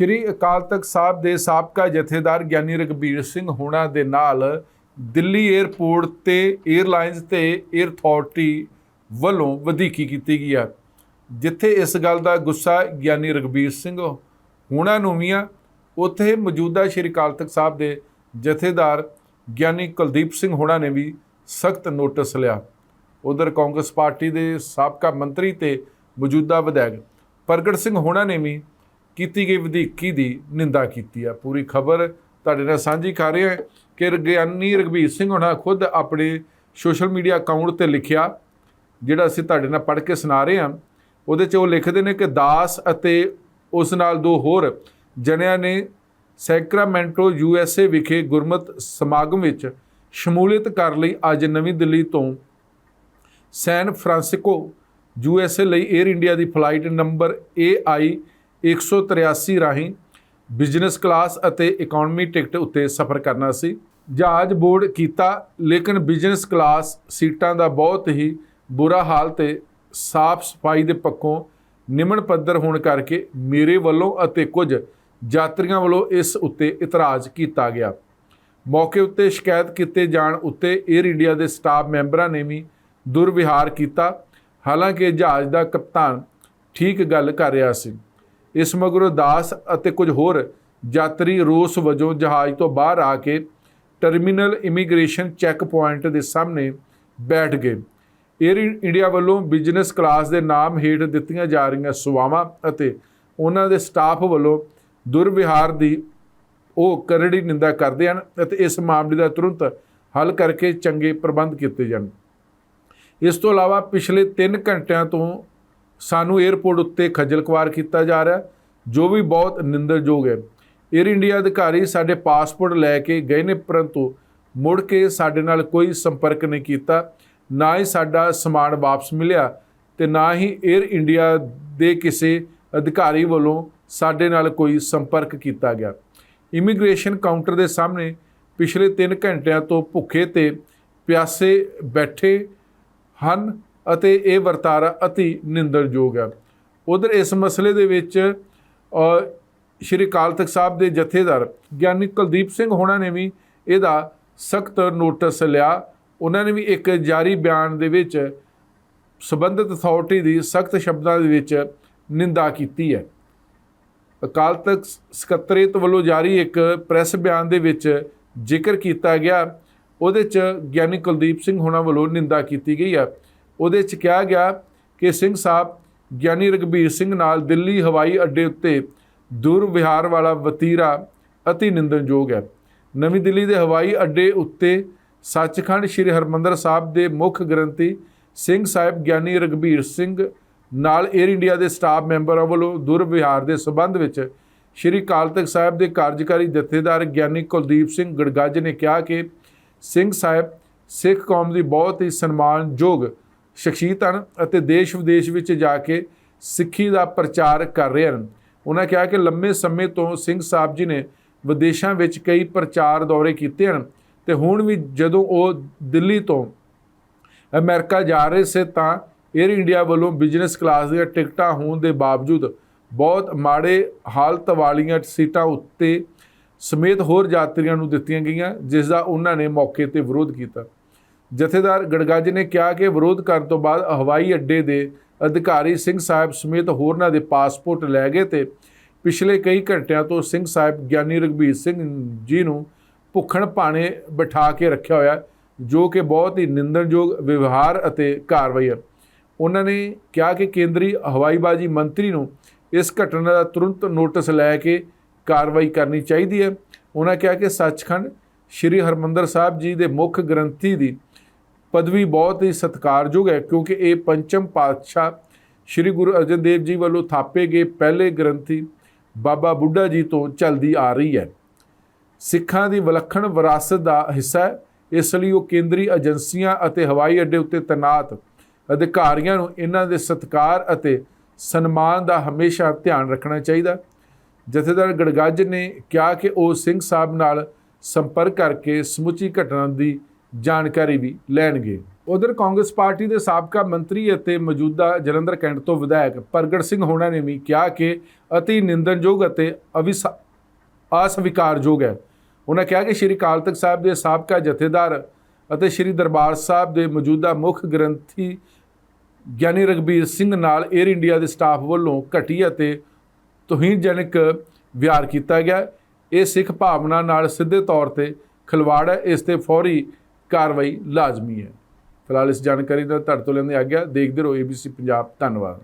ਸ਼੍ਰੀ ਅਕਾਲ ਤਖਤ ਸਾਹਿਬ ਦੇ ਸਾਬਕਾ ਜਥੇਦਾਰ ਗਿਆਨੀ ਰਗਬੀਰ ਸਿੰਘ ਹੋਣਾ ਦੇ ਨਾਲ ਦਿੱਲੀ 에ਅਰਪੋਰਟ ਤੇ 에ਅਰਲਾਈਨਸ ਤੇ 에ਅਰ ਅਥਾਰਟੀ ਵੱਲੋਂ ਵਧੀਕੀ ਕੀਤੀ ਗਈ ਆ। ਜਿੱਥੇ ਇਸ ਗੱਲ ਦਾ ਗੁੱਸਾ ਗਿਆਨੀ ਰਗਬੀਰ ਸਿੰਘ ਹੋਣਾ ਨੂੰ ਵੀ ਆ, ਉੱਥੇ ਮੌਜੂਦਾ ਸ਼੍ਰੀ ਅਕਾਲ ਤਖਤ ਸਾਹਿਬ ਦੇ ਜਥੇਦਾਰ ਗਿਆਨੀ ਕੁਲਦੀਪ ਸਿੰਘ ਹੋਣਾ ਨੇ ਵੀ ਸਖਤ ਨੋਟਿਸ ਲਿਆ। ਉਧਰ ਕਾਂਗਰਸ ਪਾਰਟੀ ਦੇ ਸਾਬਕਾ ਮੰਤਰੀ ਤੇ ਮੌਜੂਦਾ ਵਿਧਾਇਕ ਪ੍ਰਗਟ ਸਿੰਘ ਹੋਣਾ ਨੇ ਵੀ ਕੀਤੀ ਗਈ ਵਧੀਕੀ ਦੀ ਨਿੰਦਾ ਕੀਤੀ ਹੈ ਪੂਰੀ ਖਬਰ ਤੁਹਾਡੇ ਨਾਲ ਸਾਂਝੀ ਕਰ ਰਹੇ ਹਾਂ ਕਿ ਗਿਆਨੀ ਰਗਵੀਰ ਸਿੰਘ ਉਹਨਾਂ ਖੁਦ ਆਪਣੇ ਸੋਸ਼ਲ ਮੀਡੀਆ ਅਕਾਊਂਟ ਤੇ ਲਿਖਿਆ, ਜਿਹੜਾ ਅਸੀਂ ਤੁਹਾਡੇ ਨਾਲ ਪੜ੍ਹ ਕੇ ਸੁਣਾ ਰਹੇ ਹਾਂ। ਉਹਦੇ 'ਚ ਉਹ ਲਿਖਦੇ ਨੇ ਕਿ ਦਾਸ ਅਤੇ ਉਸ ਨਾਲ ਦੋ ਹੋਰ ਜਣਿਆਂ ਨੇ ਸੈਕਰਾਮੈਂਟੋ, ਯੂ ਐਸ ਏ ਵਿਖੇ ਗੁਰਮਤ ਸਮਾਗਮ ਵਿੱਚ ਸ਼ਮੂਲੀਅਤ ਕਰ ਲਈ। ਅੱਜ ਨਵੀਂ ਦਿੱਲੀ ਤੋਂ San Francisco, U S A ਲਈ 에ਅਰ ਇੰਡੀਆ ਦੀ ਫਲਾਈਟ ਨੰਬਰ AI 183 ਰਾਹੀਂ ਬਿਜ਼ਨਸ ਕਲਾਸ ਅਤੇ ਇਕਨੋਮੀ ਟਿਕਟ ਉੱਤੇ ਸਫ਼ਰ ਕਰਨਾ ਸੀ। ਜਹਾਜ਼ ਬੋਰਡ ਕੀਤਾ, ਲੇਕਿਨ ਬਿਜ਼ਨਸ ਕਲਾਸ ਸੀਟਾਂ ਦਾ ਬਹੁਤ ਹੀ ਬੁਰਾ ਹਾਲ ਤੇ ਸਾਫ਼ ਸਫ਼ਾਈ ਦੇ ਪੱਖੋਂ ਨਿਮਨ ਪੱਧਰ ਹੋਣ ਕਰਕੇ ਮੇਰੇ ਵੱਲੋਂ ਅਤੇ ਕੁਝ ਯਾਤਰੀਆਂ ਵੱਲੋਂ ਇਸ ਉੱਤੇ ਇਤਰਾਜ਼ ਕੀਤਾ ਗਿਆ। ਮੌਕੇ ਉੱਤੇ ਸ਼ਿਕਾਇਤ ਕੀਤੇ ਜਾਣ ਉੱਤੇ 에ਅਰ ਇੰਡੀਆ ਦੇ ਸਟਾਫ ਮੈਂਬਰਾਂ ਨੇ ਵੀ ਦੁਰਵਿਹਾਰ ਕੀਤਾ। ਹਾਲਾਂਕਿ ਜਹਾਜ਼ ਦਾ ਕਪਤਾਨ ਠੀਕ ਗੱਲ ਕਰ ਰਿਹਾ ਸੀ। ਇਸ ਮਗਰੋਂ ਦਾਸ ਅਤੇ ਕੁਝ ਹੋਰ ਯਾਤਰੀ ਰੋਸ ਵਜੋਂ ਜਹਾਜ਼ ਤੋਂ ਬਾਹਰ ਆ ਕੇ ਟਰਮੀਨਲ ਇਮੀਗ੍ਰੇਸ਼ਨ ਚੈੱਕ ਪੁਆਇੰਟ ਦੇ ਸਾਹਮਣੇ ਬੈਠ ਗਏ। 에ਅਰ ਇੰਡੀਆ ਵੱਲੋਂ ਬਿਜ਼ਨਸ ਕਲਾਸ ਦੇ ਨਾਮ ਹੇਠ ਦਿੱਤੀਆਂ ਜਾ ਰਹੀਆਂ ਸੇਵਾਵਾਂ ਅਤੇ ਉਹਨਾਂ ਦੇ ਸਟਾਫ ਵੱਲੋਂ ਦੁਰਵਿਹਾਰ ਦੀ ਉਹ ਕਰੜੀ ਨਿੰਦਾ ਕਰਦੇ ਹਨ ਅਤੇ ਇਸ ਮਾਮਲੇ ਦਾ ਤੁਰੰਤ ਹੱਲ ਕਰਕੇ ਚੰਗੇ ਪ੍ਰਬੰਧ ਕੀਤੇ ਜਾਣ। ਇਸ ਤੋਂ ਇਲਾਵਾ ਪਿਛਲੇ 3 ਘੰਟਿਆਂ ਤੋਂ ਸਾਨੂੰ 에어ਪੋਰਟ ਉੱਤੇ ਖੱਜਲਖਵਾਰ ਕੀਤਾ ਜਾ ਰਿਹਾ ਜੋ ਵੀ ਬਹੁਤ ਨਿੰਦਰਯੋਗ ਹੈ। 에ਅਰ ਇੰਡੀਆ ਅਧਿਕਾਰੀ ਸਾਡੇ ਪਾਸਪੋਰਟ ਲੈ ਕੇ ਗਏ ਨੇ, ਪਰੰਤੂ ਮੁੜ ਕੇ ਸਾਡੇ ਨਾਲ ਕੋਈ ਸੰਪਰਕ ਨਹੀਂ ਕੀਤਾ। ਨਾ ਹੀ ਸਾਡਾ ਸਮਾਨ ਵਾਪਸ ਮਿਲਿਆ ਤੇ ਨਾ ਹੀ 에ਅਰ ਇੰਡੀਆ ਦੇ ਕਿਸੇ ਅਧਿਕਾਰੀ ਵੱਲੋਂ ਸਾਡੇ ਨਾਲ ਕੋਈ ਸੰਪਰਕ ਕੀਤਾ ਗਿਆ। ਇਮੀਗ੍ਰੇਸ਼ਨ ਕਾਊਂਟਰ ਦੇ ਸਾਹਮਣੇ ਪਿਛਲੇ 3 ਘੰਟਿਆਂ ਤੋਂ ਭੁੱਖੇ ਤੇ ਪਿਆਸੇ ਬੈਠੇ ਹਨ। ਅਤੇ ਇਹ ਵਰਤਾਰਾ ਅਤੀ ਨਿੰਦਣਯੋਗ ਹੈ। ਉਧਰ ਇਸ ਮਸਲੇ ਦੇ ਵਿੱਚ ਸ਼੍ਰੀ ਅਕਾਲ ਤਖਤ ਸਾਹਿਬ ਦੇ ਜਥੇਦਾਰ ਗਿਆਨੀ ਕੁਲਦੀਪ ਸਿੰਘ ਹੋਣਾ ਨੇ ਵੀ ਇਹਦਾ ਸਖਤ ਨੋਟਿਸ ਲਿਆ। ਉਹਨਾਂ ਨੇ ਵੀ ਇੱਕ ਜਾਰੀ ਬਿਆਨ ਦੇ ਵਿੱਚ ਸਬੰਧਤ ਅਥਾਰਟੀ ਦੀ ਸਖਤ ਸ਼ਬਦਾਂ ਦੇ ਵਿੱਚ ਨਿੰਦਾ ਕੀਤੀ ਹੈ। ਅਕਾਲ ਤਖਤ ਸਕੱਤਰੇਤ ਵੱਲੋਂ ਜਾਰੀ ਇੱਕ ਪ੍ਰੈਸ ਬਿਆਨ ਦੇ ਵਿੱਚ ਜ਼ਿਕਰ ਕੀਤਾ ਗਿਆ। ਉਹਦੇ 'ਚ ਗਿਆਨੀ ਕੁਲਦੀਪ ਸਿੰਘ ਹੋਣਾ ਵੱਲੋਂ ਨਿੰਦਾ ਕੀਤੀ ਗਈ ਹੈ। ਉਹਦੇ 'ਚ ਕਿਹਾ ਗਿਆ ਕਿ ਸਿੰਘ ਸਾਹਿਬ ਗਿਆਨੀ ਰਗਬੀਰ ਸਿੰਘ ਨਾਲ ਦਿੱਲੀ ਹਵਾਈ ਅੱਡੇ ਉੱਤੇ ਦੁਰਵਿਹਾਰ ਵਾਲਾ ਵਤੀਰਾ ਅਤੀ ਨਿੰਦਨਯੋਗ ਹੈ। ਨਵੀਂ ਦਿੱਲੀ ਦੇ ਹਵਾਈ ਅੱਡੇ ਉੱਤੇ ਸੱਚਖੰਡ ਸ੍ਰੀ ਹਰਮੰਦਰ ਸਾਹਿਬ ਦੇ ਮੁੱਖ ਗ੍ਰੰਥੀ ਸਿੰਘ ਸਾਹਿਬ ਗਿਆਨੀ ਰਗਬੀਰ ਸਿੰਘ ਨਾਲ 에ਅਰ ਇੰਡੀਆ ਦੇ ਸਟਾਫ ਮੈਂਬਰਾਂ ਵੱਲੋਂ ਦੁਰਵਿਹਾਰ ਦੇ ਸਬੰਧ ਵਿੱਚ ਸ਼੍ਰੀ ਅਕਾਲ ਤਖਤ ਸਾਹਿਬ ਦੇ ਕਾਰਜਕਾਰੀ ਜਥੇਦਾਰ ਗਿਆਨੀ ਕੁਲਦੀਪ ਸਿੰਘ ਗੜਗੱਜ ਨੇ ਕਿਹਾ ਕਿ ਸਿੰਘ ਸਾਹਿਬ ਸਿੱਖ ਕੌਮ ਦੀ ਬਹੁਤ ਹੀ ਸਨਮਾਨਯੋਗ ਸ਼ਖਸੀਅਤ ਹਨ ਅਤੇ ਦੇਸ਼ ਵਿਦੇਸ਼ ਵਿੱਚ ਜਾ ਕੇ ਸਿੱਖੀ ਦਾ ਪ੍ਰਚਾਰ ਕਰ ਰਹੇ ਹਨ। ਉਹਨਾਂ ਕਿਹਾ ਕਿ ਲੰਮੇ ਸਮੇਂ ਤੋਂ ਸਿੰਘ ਸਾਹਿਬ ਜੀ ਨੇ ਵਿਦੇਸ਼ਾਂ ਵਿੱਚ ਕਈ ਪ੍ਰਚਾਰ ਦੌਰੇ ਕੀਤੇ ਹਨ ਤੇ ਹੁਣ ਵੀ ਜਦੋਂ ਉਹ ਦਿੱਲੀ ਤੋਂ ਅਮਰੀਕਾ ਜਾ ਰਹੇ ਸੀ ਤਾਂ 에ਅਰ ਇੰਡੀਆ ਵੱਲੋਂ ਬਿਜ਼ਨਸ ਕਲਾਸ ਦੀਆਂ ਟਿਕਟਾਂ ਹੋਣ ਦੇ ਬਾਵਜੂਦ ਬਹੁਤ ਮਾੜੇ ਹਾਲਤ ਵਾਲੀਆਂ ਸੀਟਾਂ ਉੱਤੇ ਸਮੇਤ ਹੋਰ ਯਾਤਰੀਆਂ ਨੂੰ ਦਿੱਤੀਆਂ ਗਈਆਂ, ਜਿਸ ਦਾ ਉਹਨਾਂ ਨੇ ਮੌਕੇ ਤੇ ਵਿਰੋਧ ਕੀਤਾ। ਜਥੇਦਾਰ ਗੜਗੱਜ ਨੇ ਕਿਹਾ ਕਿ ਵਿਰੋਧ ਕਰਨ ਤੋਂ ਬਾਅਦ ਹਵਾਈ ਅੱਡੇ ਦੇ ਅਧਿਕਾਰੀ ਸਿੰਘ ਸਾਹਿਬ ਸਮੇਤ ਹੋਰਨਾਂ ਦੇ ਪਾਸਪੋਰਟ ਲੈ ਗਏ ਤੇ ਪਿਛਲੇ ਕਈ ਘੰਟਿਆਂ ਤੋਂ ਸਿੰਘ ਸਾਹਿਬ ਗਿਆਨੀ ਰਗਬੀਰ ਸਿੰਘ ਜੀ ਨੂੰ ਭੁੱਖਣ ਭਾਣੇ ਬਿਠਾ ਕੇ ਰੱਖਿਆ ਹੋਇਆ, ਜੋ ਕਿ ਬਹੁਤ ਹੀ ਨਿੰਦਣਯੋਗ ਵਿਵਹਾਰ ਅਤੇ ਕਾਰਵਾਈ ਹੈ। ਉਹਨਾਂ ਨੇ ਕਿਹਾ ਕਿ ਕੇਂਦਰੀ ਹਵਾਈਬਾਜ਼ੀ ਮੰਤਰੀ ਨੂੰ ਇਸ ਘਟਨਾ ਦਾ ਤੁਰੰਤ ਨੋਟਿਸ ਲੈ ਕੇ ਕਾਰਵਾਈ ਕਰਨੀ ਚਾਹੀਦੀ ਹੈ। ਉਹਨਾਂ ਕਿਹਾ ਕਿ ਸੱਚਖੰਡ ਸ੍ਰੀ ਹਰਮੰਦਰ ਸਾਹਿਬ ਜੀ ਦੇ ਮੁੱਖ ਗ੍ਰੰਥੀ ਦੀ ਪਦਵੀ ਬਹੁਤ ਹੀ ਸਤਿਕਾਰਯੋਗ ਹੈ, ਕਿਉਂਕਿ ਇਹ ਪੰਚਮ ਪਾਤਸ਼ਾਹ ਸ੍ਰੀ ਗੁਰੂ ਅਰਜਨ ਦੇਵ ਜੀ ਵੱਲੋਂ ਥਾਪੇ ਗਏ ਪਹਿਲੇ ਗ੍ਰੰਥੀ ਬਾਬਾ ਬੁੱਢਾ ਜੀ ਤੋਂ ਚੱਲਦੀ ਆ ਰਹੀ ਹੈ। ਸਿੱਖਾਂ ਦੀ ਵਿਲੱਖਣ ਵਿਰਾਸਤ ਦਾ ਹਿੱਸਾ ਹੈ, ਇਸ ਲਈ ਉਹ ਕੇਂਦਰੀ ਏਜੰਸੀਆਂ ਅਤੇ ਹਵਾਈ ਅੱਡੇ ਉੱਤੇ ਤੈਨਾਤ ਅਧਿਕਾਰੀਆਂ ਨੂੰ ਇਹਨਾਂ ਦੇ ਸਤਿਕਾਰ ਅਤੇ ਸਨਮਾਨ ਦਾ ਹਮੇਸ਼ਾ ਧਿਆਨ ਰੱਖਣਾ ਚਾਹੀਦਾ ਜਥੇਦਾਰ ਗੜਗੱਜ ਨੇ ਕਿਹਾ ਕਿ ਉਹ ਸਿੰਘ ਸਾਹਿਬ ਨਾਲ ਸੰਪਰਕ ਕਰਕੇ ਸਮੁੱਚੀ ਘਟਨਾ ਦੀ ਜਾਣਕਾਰੀ ਵੀ ਲੈਣਗੇ। ਉਧਰ ਕਾਂਗਰਸ ਪਾਰਟੀ ਦੇ ਸਾਬਕਾ ਮੰਤਰੀ ਅਤੇ ਮੌਜੂਦਾ ਜਲੰਧਰ ਕੈਂਟ ਤੋਂ ਵਿਧਾਇਕ ਪ੍ਰਗਟ ਸਿੰਘ ਹੋਣਾ ਨੇ ਵੀ ਕਿਹਾ ਕਿ ਅਤੀ ਨਿੰਦਨਯੋਗ ਅਤੇ ਅਵਿਸ, ਅਸਵੀਕਾਰਯੋਗ ਹੈ। ਉਹਨਾਂ ਕਿਹਾ ਕਿ ਸ਼੍ਰੀ ਅਕਾਲ ਤਖਤ ਸਾਹਿਬ ਦੇ ਸਾਬਕਾ ਜਥੇਦਾਰ ਅਤੇ ਸ਼੍ਰੀ ਦਰਬਾਰ ਸਾਹਿਬ ਦੇ ਮੌਜੂਦਾ ਮੁੱਖ ਗ੍ਰੰਥੀ ਗਿਆਨੀ ਰਗਬੀਰ ਸਿੰਘ ਨਾਲ 에ਅਰ ਇੰਡੀਆ ਦੇ ਸਟਾਫ ਵੱਲੋਂ ਘਟੀ ਅਤੇ ਤੋਹੀਨਜਨਕ ਵਿਹਾਰ ਕੀਤਾ ਗਿਆ। ਇਹ ਸਿੱਖ ਭਾਵਨਾ ਨਾਲ ਸਿੱਧੇ ਤੌਰ ਤੇ ਖਿਲਵਾੜ ਹੈ। ਇਸ ਤੇ ਫੌਰੀ ਕਾਰਵਾਈ ਲਾਜ਼ਮੀ ਹੈ। ਫਿਲਹਾਲ ਇਸ ਜਾਣਕਾਰੀ ਦਾ ਤੁਹਾਡੇ ਤੋਂ ਲੈਂਦੇ ਆ ਗਿਆ ਦੇਖਦੇ ਰਹੋ ABC ਪੰਜਾਬ ਧੰਨਵਾਦ।